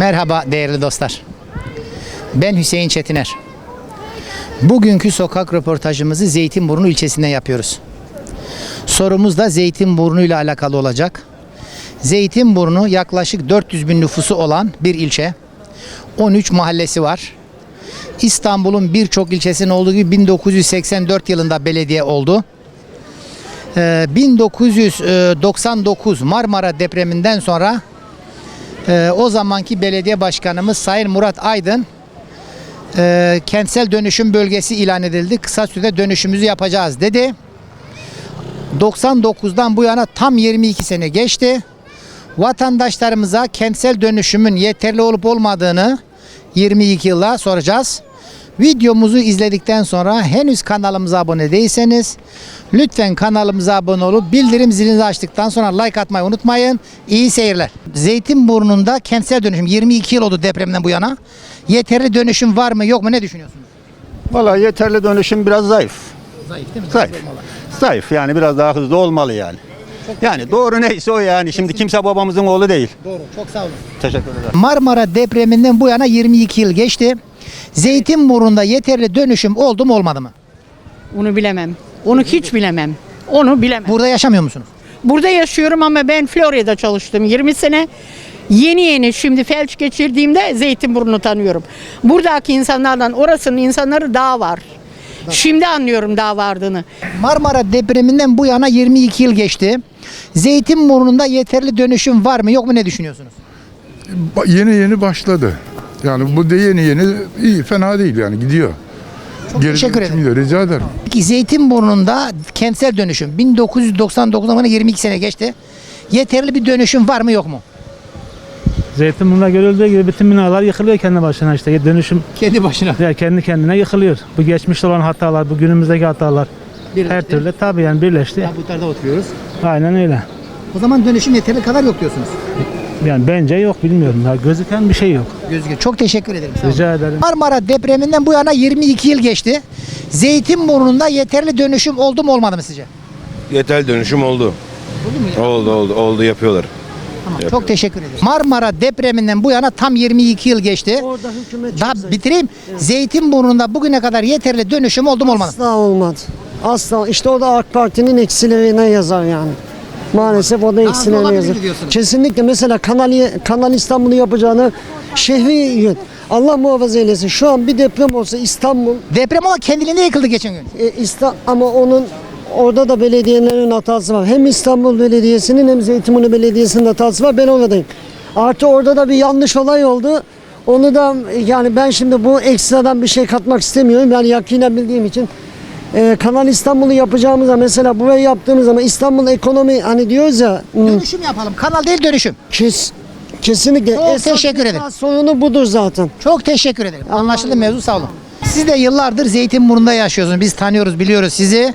Merhaba değerli dostlar. Ben Hüseyin Çetiner. Bugünkü sokak röportajımızı Zeytinburnu ilçesinden yapıyoruz. Sorumuz da Zeytinburnu ile alakalı olacak. Zeytinburnu yaklaşık 400 bin nüfusu olan bir ilçe. 13 mahallesi var. İstanbul'un birçok ilçesinin olduğu gibi 1984 yılında belediye oldu. Ee, 1999 Marmara depreminden sonra ee, o zamanki belediye başkanımız Sayın Murat Aydın e, kentsel dönüşüm bölgesi ilan edildi. Kısa sürede dönüşümüzü yapacağız dedi. 99'dan bu yana tam 22 sene geçti. Vatandaşlarımıza kentsel dönüşümün yeterli olup olmadığını 22 yıla soracağız. Videomuzu izledikten sonra henüz kanalımıza abone değilseniz lütfen kanalımıza abone olup bildirim zilini açtıktan sonra like atmayı unutmayın. İyi seyirler. Zeytinburnu'nda kentsel dönüşüm 22 yıl oldu depremden bu yana. Yeterli dönüşüm var mı yok mu ne düşünüyorsunuz? Valla yeterli dönüşüm biraz zayıf. Zayıf değil mi? Zayıf. Zayıf yani biraz daha hızlı olmalı yani. Yani doğru neyse o yani. Şimdi kimse babamızın oğlu değil. Doğru. Çok sağ olun. Teşekkür ederim. Marmara depreminden bu yana 22 yıl geçti. Zeytinburnu'nda yeterli dönüşüm oldu mu olmadı mı? Onu bilemem. Onu hiç bilemem. Onu bilemem. Burada yaşamıyor musunuz? Burada yaşıyorum ama ben Florya'da çalıştım 20 sene. Yeni yeni şimdi felç geçirdiğimde Zeytinburnu'nu tanıyorum. Buradaki insanlardan orasının insanları daha var. Şimdi anlıyorum daha vardığını. Marmara depreminden bu yana 22 yıl geçti. Zeytinburnu'nda yeterli dönüşüm var mı yok mu ne düşünüyorsunuz? Ba- yeni yeni başladı. Yani bu da yeni yeni iyi fena değil yani gidiyor. Çok teşekkür dönüşüm ederim. gidiyor, Rica ederim. Peki Zeytinburnu'nda kentsel dönüşüm 1999'dan bana 22 sene geçti. Yeterli bir dönüşüm var mı yok mu? Zeytinburnu'nda görüldüğü gibi bütün binalar yıkılıyor kendi başına işte dönüşüm Kendi başına. ya kendi kendine yıkılıyor. Bu geçmişte olan hatalar, bu günümüzdeki hatalar her türlü tabii yani birleşti. Tabutlarda oturuyoruz. Aynen öyle. O zaman dönüşüm yeterli kadar yok diyorsunuz. Yani bence yok bilmiyorum. Ya gözüken bir şey yok. Gözüküyor. Çok teşekkür ederim. Sağ olun. Rica ederim. Marmara depreminden bu yana 22 yıl geçti. Zeytinburnu'nda yeterli dönüşüm oldu mu olmadı mı sizce? Yeterli dönüşüm oldu. Oldu mu? Oldu oldu oldu yapıyorlar. Tamam, çok teşekkür ederim. Marmara depreminden bu yana tam 22 yıl geçti. Orada hükümet Daha çok bitireyim. Zeytinburnu'nda bugüne kadar yeterli dönüşüm oldu mu olmadı mı? Asla olmadı. Asla. İşte o da AK Parti'nin eksilerine yazar yani. Maalesef o da yazar. diyorsunuz. Kesinlikle mesela Kanal, Kanal İstanbul'u yapacağını şehri yön. Allah muhafaza eylesin. Şu an bir deprem olsa İstanbul, Deprem ama kendiliğinde yıkıldı geçen gün. e, İsta- ama onun orada da belediyelerin hatası var. Hem İstanbul Belediyesi'nin hem Zeytinburnu Belediyesi'nin hatası var. Ben oradayım. Artı orada da bir yanlış olay oldu. Onu da yani ben şimdi bu ekstradan bir şey katmak istemiyorum. Yani yakinen bildiğim için e, Kanal İstanbul'u yapacağımız zaman mesela burayı yaptığımız zaman İstanbul ekonomi hani diyoruz ya hmm, Dönüşüm yapalım. Kanal değil dönüşüm. kes, kesinlikle Çok esas teşekkür ederim. esas sorunu budur zaten. Çok teşekkür ederim. Anlaşıldı mevzu sağ olun. Siz de yıllardır Zeytinburnu'nda yaşıyorsunuz. Biz tanıyoruz, biliyoruz sizi.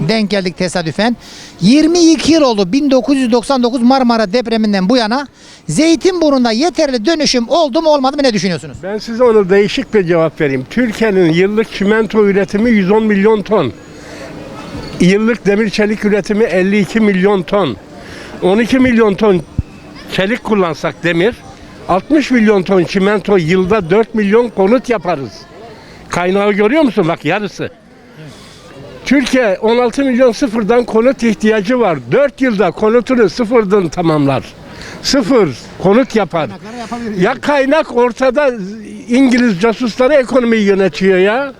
Denk geldik tesadüfen. 22 yıl oldu 1999 Marmara depreminden bu yana. Zeytinburnu'nda yeterli dönüşüm oldu mu olmadı mı ne düşünüyorsunuz? Ben size ona değişik bir cevap vereyim. Türkiye'nin yıllık çimento üretimi 110 milyon ton. Yıllık demir çelik üretimi 52 milyon ton. 12 milyon ton çelik kullansak demir, 60 milyon ton çimento yılda 4 milyon konut yaparız. Kaynağı görüyor musun? Bak yarısı. Türkiye 16 milyon sıfırdan konut ihtiyacı var. 4 yılda konutunu sıfırdan tamamlar. Sıfır konut yapar. Ya kaynak ortada İngiliz casusları ekonomiyi yönetiyor ya.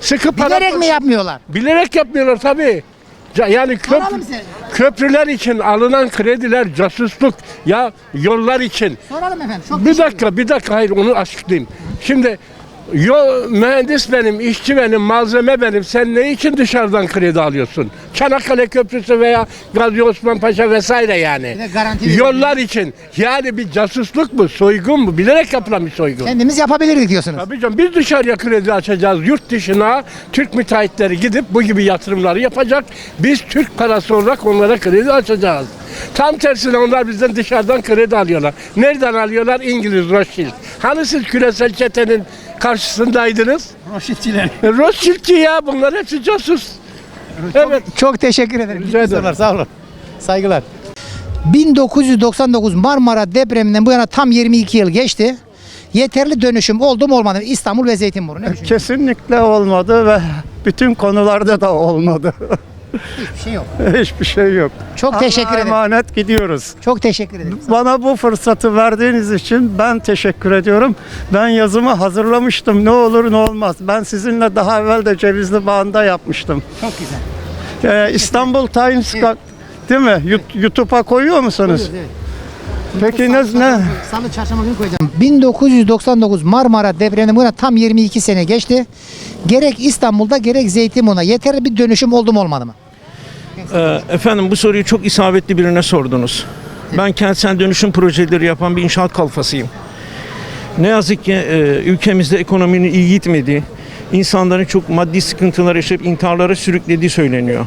Sıkı para... Bilerek mi yapmıyorlar? Bilerek yapmıyorlar tabii. Ca- Yani köp- Soralım size. köprüler için alınan krediler casusluk ya yollar için. Soralım efendim. Çok Bir dakika bir dakika hayır onu açıklayayım. Şimdi Yo, mühendis benim, işçi benim, malzeme benim. Sen ne için dışarıdan kredi alıyorsun? Çanakkale Köprüsü veya Gazi Osman Paşa vesaire yani. Bir de garanti veriyor. Yollar için. Yani bir casusluk mu, soygun mu? Bilerek yapılan bir soygun. Kendimiz yapabilirdik diyorsunuz. Tabii canım biz dışarıya kredi açacağız. Yurt dışına Türk müteahhitleri gidip bu gibi yatırımları yapacak. Biz Türk parası olarak onlara kredi açacağız. Tam tersine onlar bizden dışarıdan kredi alıyorlar. Nereden alıyorlar? İngiliz Rothschild. Hani siz küresel çetenin karşısındaydınız? Roşitçiler. E, Rothschild'ci ya bunlar hepsi casus. Evet. Çok teşekkür ederim. Rica ederim. Sağ olun. Saygılar. 1999 Marmara depreminden bu yana tam 22 yıl geçti. Yeterli dönüşüm oldu mu olmadı mı? İstanbul ve Zeytinburnu. Ne düşünüyorsun? Kesinlikle olmadı ve bütün konularda da olmadı. Hiçbir şey yok. Hiçbir şey yok. Çok teşekkür ederim. emanet gidiyoruz. Çok teşekkür ederim. Bana bu fırsatı verdiğiniz için ben teşekkür ediyorum. Ben yazımı hazırlamıştım. Ne olur ne olmaz. Ben sizinle daha evvel de Cevizli Bağı'nda yapmıştım. Çok güzel. Ee, İstanbul Times ka- değil mi? Yut- YouTube'a koyuyor musunuz? Peki ne, ne? Salı çarşamba günü koyacağım. 1999 Marmara depreminden bu yana tam 22 sene geçti. Gerek İstanbul'da gerek Zeytinburnu'na yeterli bir dönüşüm oldu mu olmadı mı? Ee, efendim bu soruyu çok isabetli birine sordunuz. Ben kentsel dönüşüm projeleri yapan bir inşaat kalfasıyım. Ne yazık ki e, ülkemizde ekonominin iyi gitmediği, insanların çok maddi sıkıntılar yaşayıp intiharlara sürüklediği söyleniyor.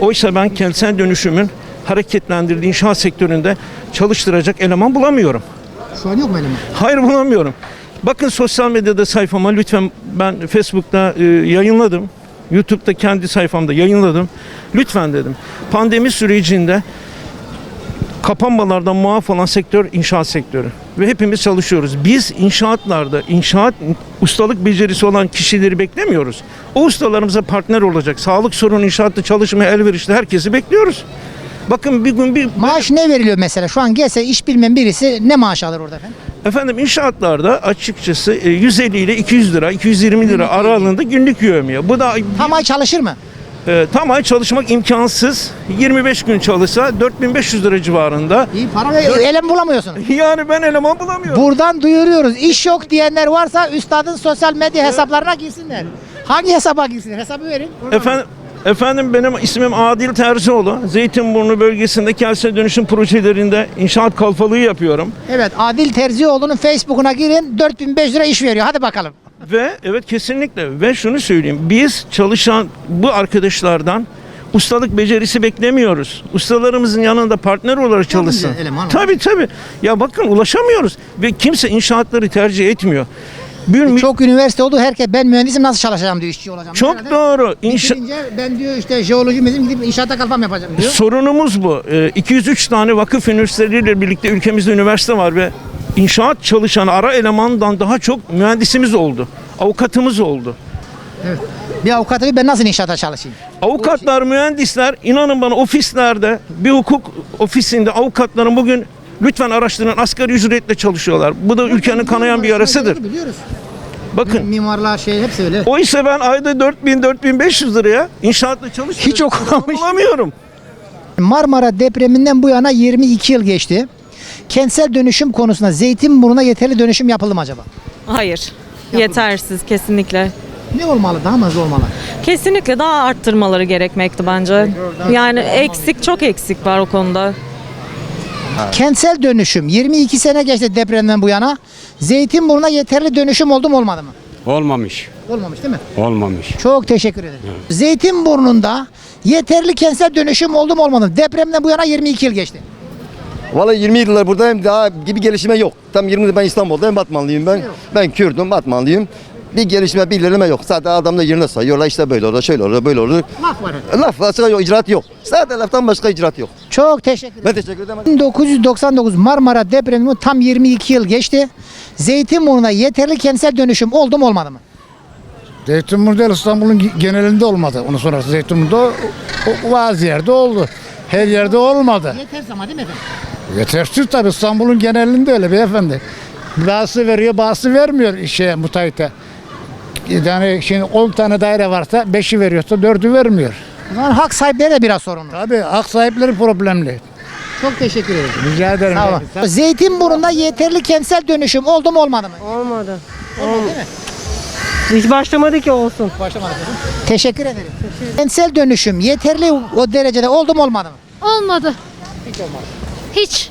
Oysa ben kentsel dönüşümün hareketlendirdiği inşaat sektöründe çalıştıracak eleman bulamıyorum. Şu an yok mu eleman? Hayır bulamıyorum. Bakın sosyal medyada sayfama lütfen ben Facebook'ta e, yayınladım. YouTube'da kendi sayfamda yayınladım. Lütfen dedim. Pandemi sürecinde kapanmalardan muaf olan sektör inşaat sektörü. Ve hepimiz çalışıyoruz. Biz inşaatlarda inşaat ustalık becerisi olan kişileri beklemiyoruz. O ustalarımıza partner olacak. Sağlık sorunu inşaatta çalışmaya elverişli herkesi bekliyoruz. Bakın bir gün bir Maaş ne veriliyor mesela? Şu an gelse iş bilmeyen birisi ne maaş alır orada efendim? Efendim inşaatlarda açıkçası e, 150 ile 200 lira, 220 lira aralığında günlük yövmiyor. Bu da Tam ay çalışır mı? e, tam ay çalışmak imkansız. 25 gün çalışsa 4500 lira civarında. İyi para ve eleman bulamıyorsunuz. Yani ben eleman bulamıyorum. Buradan duyuruyoruz. İş yok diyenler varsa üstadın sosyal medya hesaplarına girsinler. Hangi hesaba girsinler? Hesabı verin. Efendim Efendim benim ismim Adil Terzioğlu. Zeytinburnu bölgesinde kentsel dönüşüm projelerinde inşaat kalfalığı yapıyorum. Evet Adil Terzioğlu'nun Facebook'una girin 4500 lira iş veriyor. Hadi bakalım. Ve evet kesinlikle ve şunu söyleyeyim. Biz çalışan bu arkadaşlardan ustalık becerisi beklemiyoruz. Ustalarımızın yanında partner olarak çalışsın. Eleman Tabii tabii. Ya bakın ulaşamıyoruz ve kimse inşaatları tercih etmiyor. Bir mi- Çok üniversite oldu. Herkes ben mühendisim nasıl çalışacağım diyor işçi olacağım. çok Herhalde doğru. İnşa- ben diyor işte jeoloji mezun gidip inşaatta kalfam yapacağım diyor. Sorunumuz bu. Ee, 203 tane vakıf üniversiteleriyle birlikte ülkemizde üniversite var ve inşaat çalışan ara elemandan daha çok mühendisimiz oldu. Avukatımız oldu. Bir avukat ben nasıl inşaata çalışayım? Avukatlar, mühendisler inanın bana ofislerde bir hukuk ofisinde avukatların bugün lütfen araştırın asgari ücretle çalışıyorlar. Bu da ülkenin kanayan bir yarasıdır. Biliyoruz. Bakın Mimarlar şey hepsi öyle. oysa ben ayda 4000-4500 liraya inşaatta çalışıyorum. Hiç okumamış. Bulamıyorum. Marmara depreminden bu yana 22 yıl geçti. Kentsel dönüşüm konusunda Zeytinburnu'na yeterli dönüşüm yapıldı mı acaba? Hayır. Yetersiz kesinlikle. Ne olmalı? Daha mı hızlı olmalı? Kesinlikle daha arttırmaları gerekmekti bence. Yani eksik çok eksik var o konuda. Kentsel dönüşüm 22 sene geçti depremden bu yana. Zeytinburnu'na yeterli dönüşüm oldu mu olmadı mı? Olmamış. Olmamış değil mi? Olmamış. Çok teşekkür ederim. Zeytinburnu'nda yeterli kentsel dönüşüm oldu mu olmadı mı? Depremden bu yana 22 yıl geçti. Vallahi 20 yıllar buradayım daha gibi gelişme yok. Tam 20 yıldır ben İstanbul'dayım Batmanlıyım ben. Ben Kürdüm Batmanlıyım. Bir gelişme bir ilerleme yok. Zaten adam da yerine sayıyorlar işte böyle olur şöyle olur böyle olur. Laf var. Laf başka yok icraat yok. Zaten laftan başka icraat yok. Çok teşekkür ederim. Ben teşekkür ederim. 1999 Marmara depremi tam 22 yıl geçti. Zeytinburnu'na yeterli kentsel dönüşüm oldu mu olmadı mı? Zeytinburnu değil İstanbul'un genelinde olmadı. Onu sonrası Zeytinburnu'da bazı yerde oldu. Her yerde olmadı. Yeter ama değil mi efendim? Yetersiz tabii İstanbul'un genelinde öyle beyefendi. Bazısı veriyor bazısı vermiyor şeye müteahhite. Yani şimdi 10 tane daire varsa 5'i veriyorsa 4'ü vermiyor. Zaman hak sahipleri de biraz sorunlu. Tabii hak sahipleri problemli. Çok teşekkür ederim. Rica ederim. Sağ olun. Zeytinburnu'nda yeterli kentsel dönüşüm oldu mu olmadı mı? Olmadı. Olmadı değil mi? Hiç başlamadı ki olsun. Başlamadı. Teşekkür ederim. Kentsel dönüşüm yeterli o derecede oldu mu olmadı mı? Olmadı. Hiç.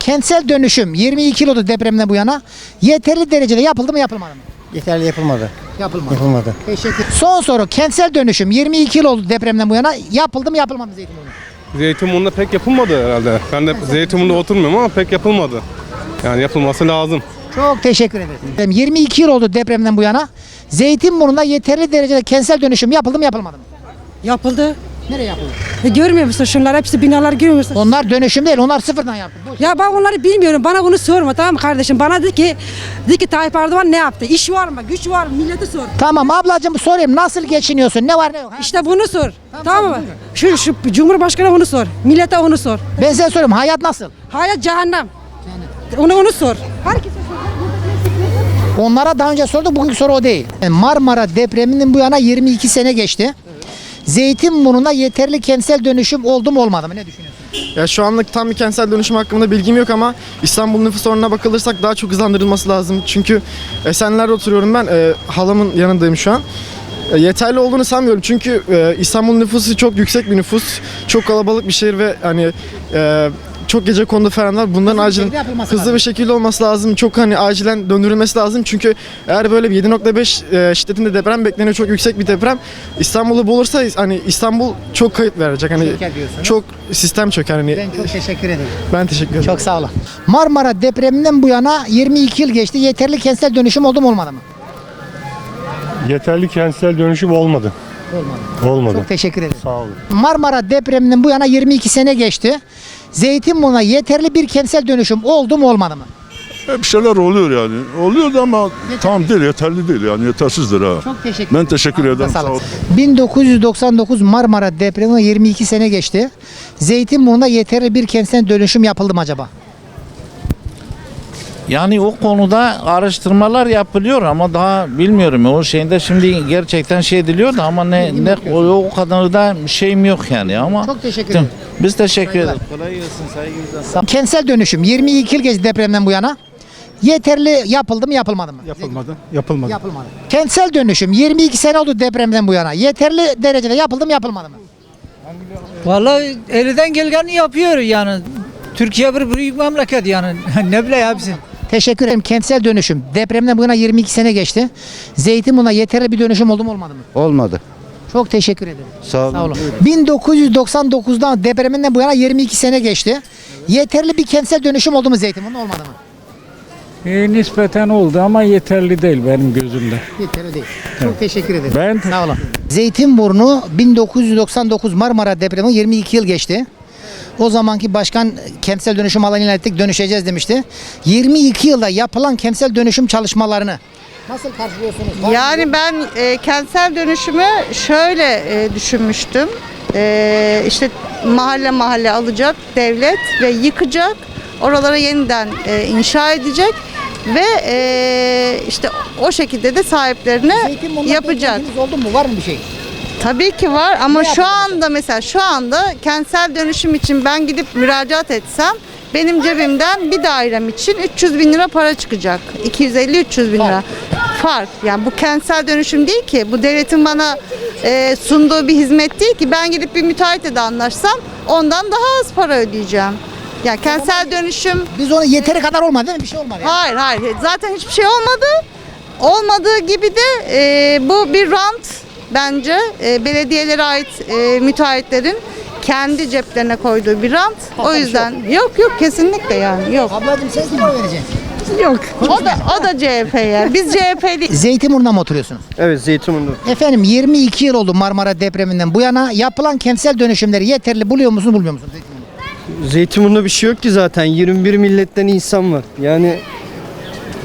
Kentsel dönüşüm 22 yıl oldu depremden bu yana yeterli derecede yapıldı mı yapılmadı mı? Yeterli yapılmadı. Yapılmadı. Yapılmadı. Teşekkür. Son soru kentsel dönüşüm 22 yıl oldu depremden bu yana yapıldı mı yapılmadı mı Zeytinburnu? Zeytinburnu'nda pek yapılmadı herhalde. Ben de Zeytinburnu'nda oturmuyorum ama pek yapılmadı. Yani yapılması lazım. Çok teşekkür ederim. 22 yıl oldu depremden bu yana. Zeytinburnu'nda yeterli derecede kentsel dönüşüm yapıldı mı yapılmadı mı? Yapıldı. Nereye yapıldı? E, görmüyor musun şunlar hepsi binalar görmüyor musun? Onlar dönüşüm değil, onlar sıfırdan yaptı. Boş. Ya ben onları bilmiyorum. Bana onu sorma tamam mı kardeşim? Bana dedi ki dedi ki Tayyip Erdoğan ne yaptı? İş var mı? Güç var mı? Millete sor. Tamam ablacığım sorayım nasıl geçiniyorsun? Ne var ne yok? Ha? İşte bunu sor. Tamam, mı? Şu, şu Cumhurbaşkanı onu sor. Millete onu sor. Ben size soruyorum hayat nasıl? Hayat cehennem. Onu onu sor. Herkes Onlara daha önce sorduk bugünkü soru o değil. Marmara depreminden bu yana 22 sene geçti. Zeytinburnu'na yeterli kentsel dönüşüm oldu mu olmadı mı? Ne düşünüyorsun? Ya şu anlık tam bir kentsel dönüşüm hakkında bilgim yok ama İstanbul nüfus oranına bakılırsak daha çok hızlandırılması lazım. Çünkü Esenler'de oturuyorum ben. e, halamın yanındayım şu an. E, yeterli olduğunu sanmıyorum. Çünkü e, İstanbul nüfusu çok yüksek bir nüfus. Çok kalabalık bir şehir ve hani e, çok gece kondu falan var. Bunların Hızlı acilen hızlı lazım. bir şekilde olması lazım. Çok hani acilen döndürülmesi lazım. Çünkü eğer böyle bir 7.5 e, şiddetinde deprem bekleniyor. Çok yüksek bir deprem. İstanbul'u bulursa hani İstanbul çok kayıp verecek. Hani çok sistem çöker. Hani Ben çok teşekkür ederim. ben teşekkür ederim. Çok sağ olun. Marmara depreminden bu yana 22 yıl geçti. Yeterli kentsel dönüşüm oldu mu olmadı mı? Yeterli kentsel dönüşüm olmadı. Olmadı. Olmadı. Çok teşekkür ederim. Sağ olun. Marmara depreminden bu yana 22 sene geçti. Zeytinburnu'na yeterli bir kentsel dönüşüm oldu mu olmadı mı? Bir şeyler oluyor yani. Oluyor da ama tam değil, yeterli değil yani yetersizdir ha. Çok teşekkür Ben teşekkür ederim. Sağ olun. olun. 1999 Marmara depremi 22 sene geçti. Zeytinburnu'nda yeterli bir kentsel dönüşüm yapıldı mı acaba? Yani o konuda araştırmalar yapılıyor ama daha bilmiyorum o şeyde şimdi gerçekten şey ediliyor da ama ne ne o, o kadar da şeyim yok yani ama Çok teşekkür ederim. biz teşekkür ederiz. Kolay gelsin saygılar. Kentsel dönüşüm 22 yıl geçti depremden bu yana. Yeterli yapıldı mı yapılmadı mı? Yapılmadı. Yapılmadı. Yapılmadı. Kentsel dönüşüm 22 sene oldu depremden bu yana. Yeterli derecede yapıldı mı yapılmadı mı? Vallahi elden geleni yapıyor yani. Türkiye bir büyük memleket yani. ne bileyim hepsi. Teşekkür ederim. Kentsel dönüşüm depremden bu yana 22 sene geçti. Zeytinburnu'na yeterli bir dönüşüm oldu mu olmadı mı? Olmadı. Çok teşekkür ederim. Sağ Sağ olun. 1999'dan depreminden bu yana 22 sene geçti. Yeterli bir kentsel dönüşüm oldu mu Zeytinburnu'na olmadı mı? E, nispeten oldu ama yeterli değil benim gözümde. Yeterli değil. Çok teşekkür ederim. Ben Sağ olun. Zeytinburnu 1999 Marmara depremi 22 yıl geçti. O zamanki başkan kentsel dönüşüm alanı ilan ettik dönüşeceğiz demişti. 22 yılda yapılan kentsel dönüşüm çalışmalarını nasıl karşılıyorsunuz? Yani ben e, kentsel dönüşümü şöyle e, düşünmüştüm. E, işte mahalle mahalle alacak devlet ve yıkacak. Oralara yeniden e, inşa edecek ve e, işte o şekilde de sahiplerine yapacak. oldu mu? Var mı bir şey? Tabii ki var ama şu anda mesela şu anda kentsel dönüşüm için ben gidip müracaat etsem benim cebimden bir dairem için 300 bin lira para çıkacak. 250-300 bin lira. Fark. Yani bu kentsel dönüşüm değil ki. Bu devletin bana e, sunduğu bir hizmet değil ki. Ben gidip bir müteahhitle de anlaşsam ondan daha az para ödeyeceğim. Ya kentsel dönüşüm... Biz onu yeteri kadar olmadı değil mi? Bir şey olmadı. yani. Hayır hayır. Zaten hiçbir şey olmadı. Olmadığı gibi de e, bu bir rant bence. E, belediyelere ait e, müteahhitlerin kendi ceplerine koyduğu bir rant. O yüzden yok yok kesinlikle yani yok. Ablacığım sen kime vereceksin? Yok. O da o da CHP ya. Biz CHP değil. Zeytinburnu'na mı oturuyorsunuz? Evet Zeytinburnu. Efendim 22 yıl oldu Marmara depreminden bu yana yapılan kentsel dönüşümleri yeterli buluyor musunuz bulmuyor musunuz? Zeytinburnu'nda bir şey yok ki zaten. 21 milletten insan var. Yani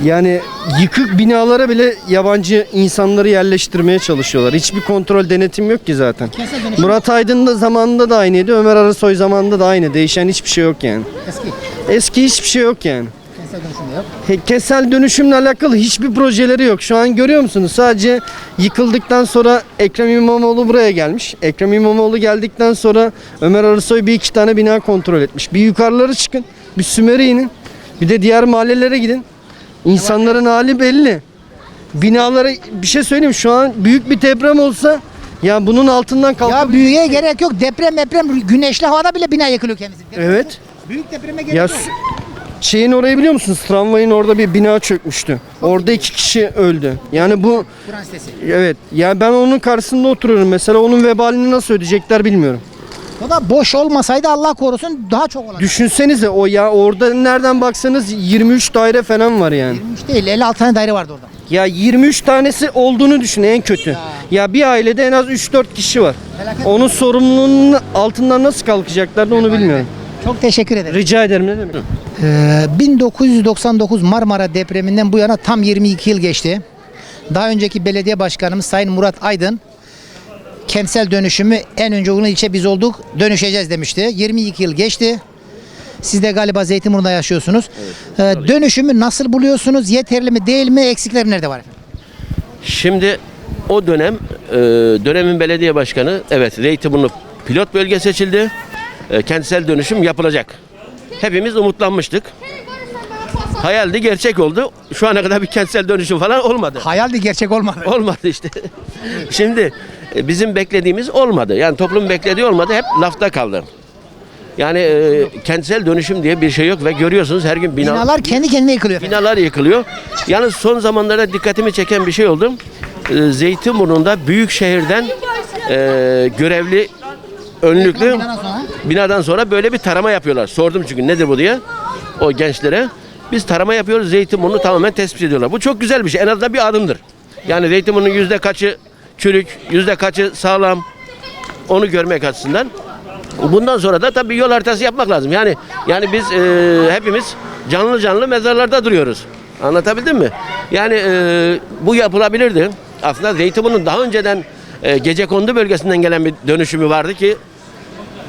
yani yıkık binalara bile yabancı insanları yerleştirmeye çalışıyorlar. Hiçbir kontrol denetim yok ki zaten. Murat Aydın da zamanında da aynıydı. Ömer Arasoy zamanında da aynı. Değişen hiçbir şey yok yani. Eski Eski hiçbir şey yok yani. dönüşüm de yok. He- Kentsel dönüşümle alakalı hiçbir projeleri yok. Şu an görüyor musunuz? Sadece yıkıldıktan sonra Ekrem İmamoğlu buraya gelmiş. Ekrem İmamoğlu geldikten sonra Ömer Arısoy bir iki tane bina kontrol etmiş. Bir yukarıları çıkın. Bir Sümer'e inin. Bir de diğer mahallelere gidin. İnsanların hali belli. Binalara bir şey söyleyeyim şu an büyük bir deprem olsa ya bunun altından kalkabilir. Ya büyüye gerek yok. Deprem deprem güneşli havada bile bina yıkılıyor kendisi. Evet. Büyük depreme gerek Ya yok. şeyin orayı biliyor musunuz? Tramvayın orada bir bina çökmüştü. Orada iki kişi öldü. Yani bu sitesi. evet. Ya ben onun karşısında oturuyorum. Mesela onun vebalini nasıl ödeyecekler bilmiyorum. Da boş olmasaydı Allah korusun daha çok olacak. Düşünsenize o ya orada nereden baksanız 23 daire falan var yani. 23 değil 56 tane daire vardı orada. Ya 23 tanesi olduğunu düşün en kötü. Ya, bir ailede en az 3-4 kişi var. Onun sorumluluğunun altından nasıl kalkacaklar da onu bilmiyorum. Çok teşekkür ederim. Rica ederim ne demek. Ee, 1999 Marmara depreminden bu yana tam 22 yıl geçti. Daha önceki belediye başkanımız Sayın Murat Aydın kentsel dönüşümü en önce uygun ilçe biz olduk dönüşeceğiz demişti. 22 yıl geçti. Siz de galiba Zeytinburnu'nda yaşıyorsunuz. Ee, dönüşümü nasıl buluyorsunuz? Yeterli mi değil mi? Eksikler nerede var efendim? Şimdi o dönem e, dönemin belediye başkanı evet Zeytinburnu pilot bölge seçildi. E, kentsel dönüşüm yapılacak. Hepimiz umutlanmıştık. Hayaldi gerçek oldu. Şu ana kadar bir kentsel dönüşüm falan olmadı. Hayaldi gerçek olmadı. Olmadı işte. Şimdi e, bizim beklediğimiz olmadı. Yani toplum beklediği olmadı. Hep lafta kaldı. Yani e, kentsel dönüşüm diye bir şey yok ve görüyorsunuz her gün bina, Binalar kendi kendine yıkılıyor efendim. binalar yıkılıyor. Yalnız son zamanlarda dikkatimi çeken bir şey oldu. Ee, Zeytinburnu'nda büyük şehirden e, görevli önlüklü binadan sonra böyle bir tarama yapıyorlar. Sordum çünkü nedir bu diye o gençlere. Biz tarama yapıyoruz Zeytinburnu tamamen tespit ediyorlar. Bu çok güzel bir şey. En azından bir adımdır. Yani Zeytinburnu'nun yüzde kaçı çürük, yüzde kaçı sağlam onu görmek açısından. Bundan sonra da tabii yol haritası yapmak lazım. Yani yani biz e, hepimiz canlı canlı mezarlarda duruyoruz. Anlatabildim mi? Yani e, bu yapılabilirdi. Aslında Zeytinburnu'nun daha önceden e, Gecekondu bölgesinden gelen bir dönüşümü vardı ki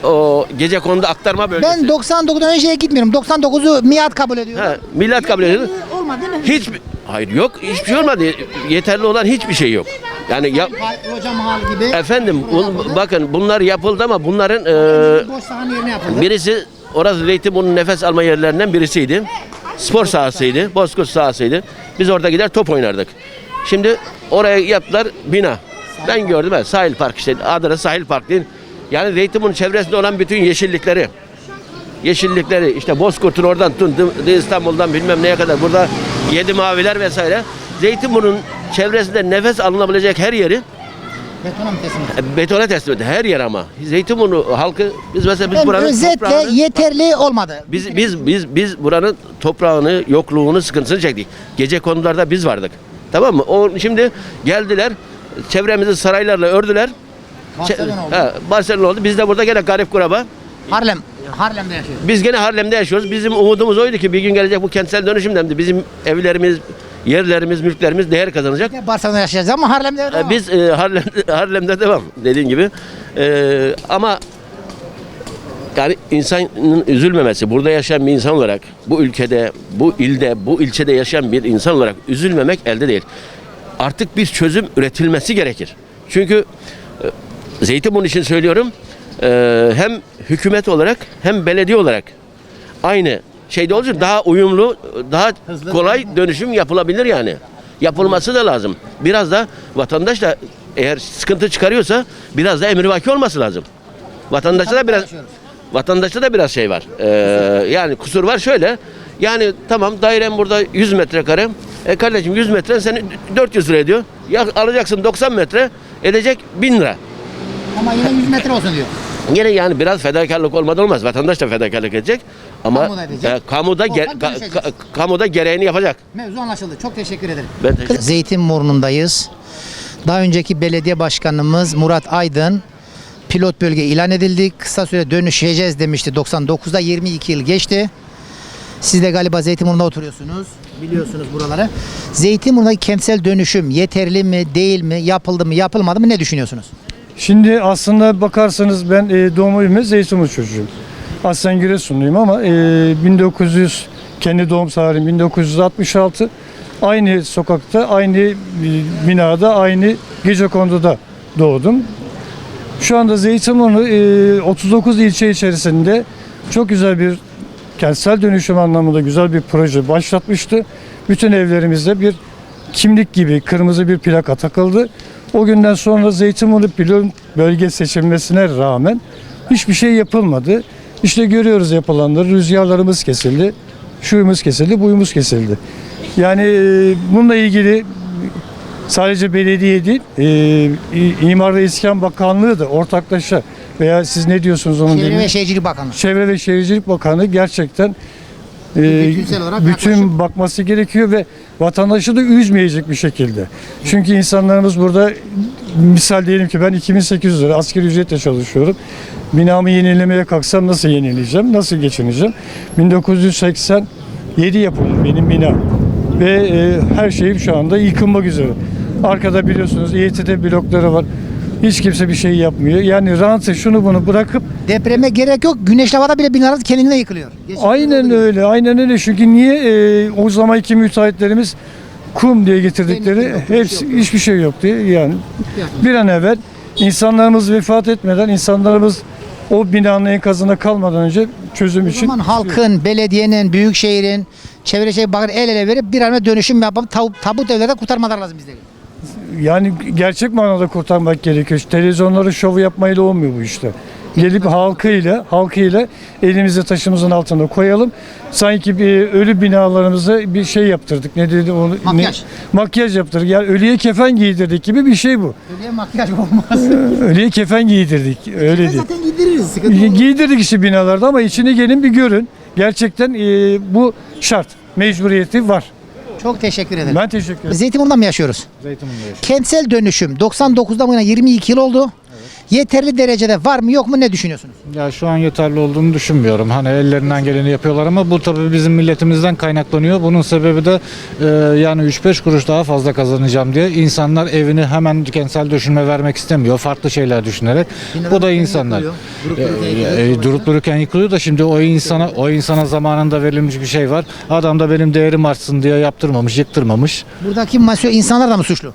o Gecekondu aktarma bölgesi. Ben 99'dan önceye gitmiyorum. 99'u miat kabul ediyorum. Ha, milat kabul ediyordu. Olmadı değil mi? Hiç hayır yok hiçbir şey olmadı. Yeterli olan hiçbir şey yok. Yani ya, Hocam hal gibi. efendim bun- bakın bunlar yapıldı ama bunların e, Boş sahanın yerine yapıldı. Birisi orası Zeytinburnu nefes alma yerlerinden birisiydi. Spor sahasıydı, bozkurt sahasıydı. Biz orada gider top oynardık. Şimdi oraya yaptılar bina. Ben gördüm ben sahil park işte adı da sahil park değil. Yani Zeytinburnu çevresinde olan bütün yeşillikleri yeşillikleri işte Bozkurt'un oradan tun İstanbul'dan bilmem neye kadar burada yedi maviler vesaire. Zeytinburnu'nun çevresinde nefes alınabilecek her yeri Betona mı teslim edildi? betona teslim etti. Her yer ama. Zeytinburnu halkı biz mesela biz Ben buranın özetle yeterli olmadı. biz biz biz biz buranın toprağını, yokluğunu, sıkıntısını çektik. Gece konularda biz vardık. Tamam mı? O şimdi geldiler. Çevremizi saraylarla ördüler. Barcelona Çe- oldu. Ha, Barcelona oldu. Biz de burada gene garip kuraba. Harlem. Harlem'de yaşıyoruz. Biz gene Harlem'de yaşıyoruz. Bizim umudumuz oydu ki bir gün gelecek bu kentsel dönüşümden de bizim evlerimiz, yerlerimiz, mülklerimiz değer kazanacak. Barcelona'da yaşayacağız ama Harlem'de Ee, devam. Biz e, Harlem'de, Harlem'de devam dediğin gibi. Ee, ama yani insanın üzülmemesi, burada yaşayan bir insan olarak, bu ülkede, bu ilde, bu ilçede yaşayan bir insan olarak üzülmemek elde değil. Artık bir çözüm üretilmesi gerekir. Çünkü Zeytinburnu için söylüyorum, e, hem hükümet olarak hem belediye olarak aynı şeyde olacak daha uyumlu, daha kolay dönüşüm yapılabilir yani. Yapılması da lazım. Biraz da vatandaş da eğer sıkıntı çıkarıyorsa biraz da emrivaki olması lazım. Vatandaşta da biraz vatandaşta da biraz şey var. Ee, yani kusur var şöyle. Yani tamam dairem burada 100 metrekare. E kardeşim 100 metre seni 400 lira ediyor. Ya alacaksın 90 metre edecek 1000 lira. Ama yine 100 metre olsun diyor. Yine yani biraz fedakarlık olmadan olmaz. Vatandaş da fedakarlık edecek. Ama Kamu da edecek. e, kamuda, ge- ka- kamuda gereğini yapacak. Mevzu anlaşıldı. Çok teşekkür ederim. Ben teşekkür Zeytinburnu'ndayız. Daha önceki belediye başkanımız Murat Aydın pilot bölge ilan edildi. Kısa süre dönüşeceğiz demişti. 99'da 22 yıl geçti. Siz de galiba Zeytinburnu'nda oturuyorsunuz. Biliyorsunuz buraları. Zeytinburnu'ndaki kentsel dönüşüm yeterli mi, değil mi, yapıldı mı, yapılmadı mı ne düşünüyorsunuz? Şimdi aslında bakarsanız ben e, doğma büyüme Zeytinburnu çocuğuyum. Aslen Giresunluyum ama e, 1900 kendi doğum tarihim 1966 aynı sokakta, aynı e, binada, aynı gecekonduda doğdum. Şu anda Zeytinburnu e, 39 ilçe içerisinde çok güzel bir kentsel dönüşüm anlamında güzel bir proje başlatmıştı. Bütün evlerimizde bir kimlik gibi kırmızı bir plaka takıldı. O günden sonra Zeytinburnu pilot bölge seçilmesine rağmen hiçbir şey yapılmadı. İşte görüyoruz yapılanları. Rüzgarlarımız kesildi. Şuyumuz kesildi, buyumuz kesildi. Yani e, bununla ilgili sadece belediye değil, e, İmar ve İskan Bakanlığı da ortaklaşa veya siz ne diyorsunuz onun Çevre ve Şehircilik Bakanı. Çevre ve Şehircilik Bakanı gerçekten e, Bütünsel olarak bütün yaklaşım. bakması gerekiyor ve vatandaşı da üzmeyecek bir şekilde. Çünkü insanlarımız burada misal diyelim ki ben 2800 lira asgari ücretle çalışıyorum. Binamı yenilemeye kalksam nasıl yenileyeceğim? Nasıl geçineceğim? 1987 yapımı benim binam. Ve e, her şeyim şu anda yıkılmak üzere. Arkada biliyorsunuz İETT blokları var. Hiç kimse bir şey yapmıyor. Yani rantı şunu bunu bırakıp Depreme gerek yok. Güneşli havada bile binalar kendine yıkılıyor. Aynen öyle, aynen öyle. Çünkü niye e, o zamanki müteahhitlerimiz kum diye getirdikleri hepsi hiçbir şey yoktu. Yani bir an evvel insanlarımız vefat etmeden, insanlarımız o binanın enkazında kalmadan önce çözüm O için zaman halkın, belediyenin, büyükşehirin, çevre şey bakın el ele verip bir an evvel dönüşüm yapıp tabut, tabut evlerde kurtarmalar lazım bizleri. Yani gerçek manada kurtarmak gerekiyor. Televizyonların şovu yapmayla olmuyor bu işte. Gelip halkıyla, halkıyla elimizi taşımızın altına koyalım. Sanki bir ölü binalarımıza bir şey yaptırdık. Ne dedi onu? Makyaj. Ne? Makyaj yaptırdık. Yani ölüye kefen giydirdik gibi bir şey bu. Öyle makyaj olmaz. Ölüye kefen giydirdik. Öyle değil. Zaten giydiririz. Sıkıntı. Giydirdik işte binalarda ama içine gelin bir görün. Gerçekten e, bu şart. Mecburiyeti var. Çok teşekkür ederim. Ben teşekkür ederim. Zeytinburnu'nda mı yaşıyoruz? Zeytinburnu'nda yaşıyorum. Kentsel dönüşüm 99'da bu yana 22 yıl oldu. Yeterli derecede var mı yok mu ne düşünüyorsunuz? Ya şu an yeterli olduğunu düşünmüyorum. Hani ellerinden geleni yapıyorlar ama bu tabii bizim milletimizden kaynaklanıyor. Bunun sebebi de e, yani 3-5 kuruş daha fazla kazanacağım diye insanlar evini hemen kentsel dönüşüme vermek istemiyor. Farklı şeyler düşünerek. bu da insanlar. E, e, durup dururken yıkılıyor da şimdi o insana o insana zamanında verilmiş bir şey var. Adam da benim değerim artsın diye yaptırmamış, yıktırmamış. Buradaki masyo insanlar da mı suçlu?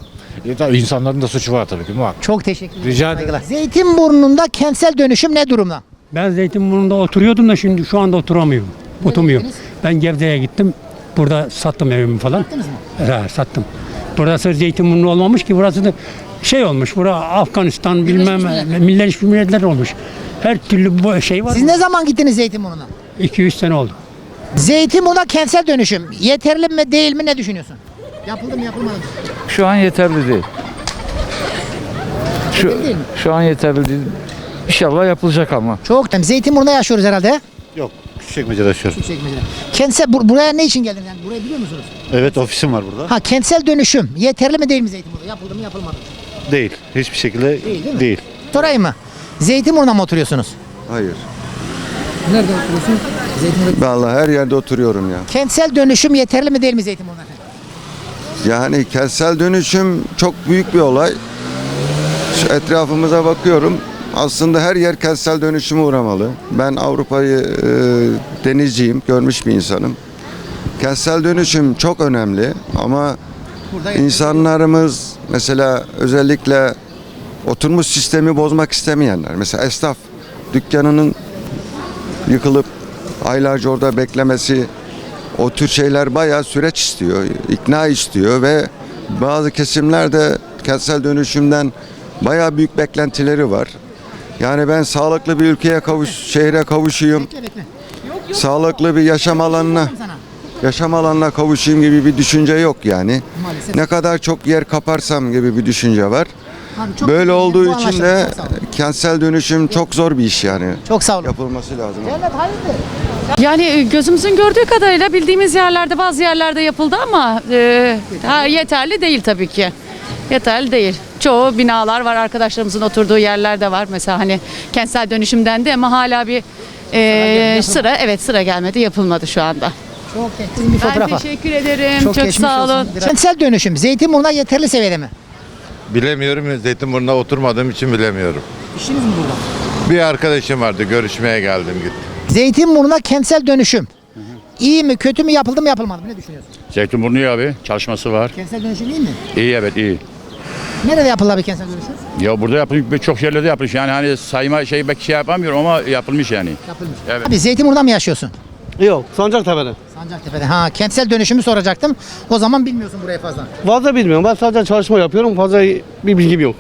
E, tabii insanların da suçu var tabii ki muhakkak. Çok teşekkür ederim. Rica ederim. Saygılar. Zeytinburnu'nda kentsel dönüşüm ne durumda? Ben Zeytinburnu'nda oturuyordum da şimdi şu anda oturamıyorum. Oturmuyorum. Ben Gevde'ye gittim. Burada sattım evimi falan. Sattınız mı? Evet sattım. Burası Zeytinburnu olmamış ki burası da şey olmuş. Bura Afganistan bilmem Birleşmiş Milletler olmuş. Her türlü bu şey var. Siz ne zaman gittiniz Zeytinburnu'na? 200 sene oldu. Zeytinburnu'nda kentsel dönüşüm yeterli mi değil mi ne düşünüyorsun? Yapıldı mı yapılmadı mı? Şu an yeterli değil. Şu, şu an yeterli değil. İnşallah yapılacak ama. Çok tamam. Zeytinburnu'nda yaşıyoruz herhalde. Yok, Küçükçekmece'de yaşıyorum. Küçükçekmece'de. Kentsel bur- buraya ne için geldiniz yani? Burayı biliyor musunuz? Evet, ofisim var burada. Ha kentsel dönüşüm yeterli mi değil mi Zeytinburnu'da? Yapıldı mı yapılmadı mı? Değil, hiçbir şekilde Değil, değil mi? değil. Sorayım mı? Zeytinburnu'nda mı oturuyorsunuz? Hayır. Nerede oturuyorsunuz? Zeytinburnu'da. Vallahi her yerde oturuyorum ya. Kentsel dönüşüm yeterli mi değil mi Zeytinburnu'da? Yani kentsel dönüşüm çok büyük bir olay. Şu etrafımıza bakıyorum. Aslında her yer kentsel dönüşüme uğramalı. Ben Avrupa'yı e, denizciyim, görmüş bir insanım. Kentsel dönüşüm çok önemli ama insanlarımız mesela özellikle oturmuş sistemi bozmak istemeyenler. Mesela esnaf dükkanının yıkılıp aylarca orada beklemesi o tür şeyler bayağı süreç istiyor, ikna istiyor ve bazı kesimlerde kentsel dönüşümden bayağı büyük beklentileri var. Yani ben sağlıklı bir ülkeye kavuş, şehre kavuşayım, sağlıklı bir yaşam alanına yaşam alanına kavuşayım gibi bir düşünce yok yani. Maalesef. Ne kadar çok yer kaparsam gibi bir düşünce var. Abi Böyle olduğu için de kentsel dönüşüm çok zor bir iş yani. Çok sağ olun. Yapılması lazım. Cennet hayırdır? Yani e, gözümüzün gördüğü kadarıyla bildiğimiz yerlerde bazı yerlerde yapıldı ama e, ha, yeterli değil tabii ki. Yeterli değil. Çoğu binalar var arkadaşlarımızın oturduğu yerler de var. Mesela hani kentsel dönüşümdendi ama hala bir e, sıra evet sıra gelmedi yapılmadı şu anda. Çok teşekkür bir Ben fotoğrafa. teşekkür ederim. Çok, geçmiş sağ olsun. olun. Kentsel dönüşüm Zeytinburnu'nda yeterli seviyede mi? Bilemiyorum. Zeytinburnu'na oturmadığım için bilemiyorum. İşiniz mi burada? Bir arkadaşım vardı. Görüşmeye geldim gittim. Zeytinburnu'nda kentsel dönüşüm. İyi mi kötü mü yapıldı mı yapılmadı mı ne düşünüyorsun? Zeytinburnu iyi abi. Çalışması var. Kentsel dönüşüm iyi mi? İyi evet iyi. Nerede yapıldı abi kentsel dönüşüm? Ya burada yapılmış birçok yerlerde yapılmış. Yani hani sayma şey belki şey yapamıyorum ama yapılmış yani. Yapılmış. Evet. Abi Zeytinburnu'da mı yaşıyorsun? Yok Sancaktepe'de. Sancaktepe'de. Ha kentsel dönüşümü soracaktım. O zaman bilmiyorsun burayı fazla. Fazla bilmiyorum. Ben sadece çalışma yapıyorum. Fazla bir bilgim yok.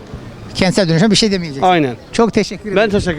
Kentsel dönüşüm bir şey demeyeceksin. Aynen. Çok teşekkür ederim. Ben teşekkür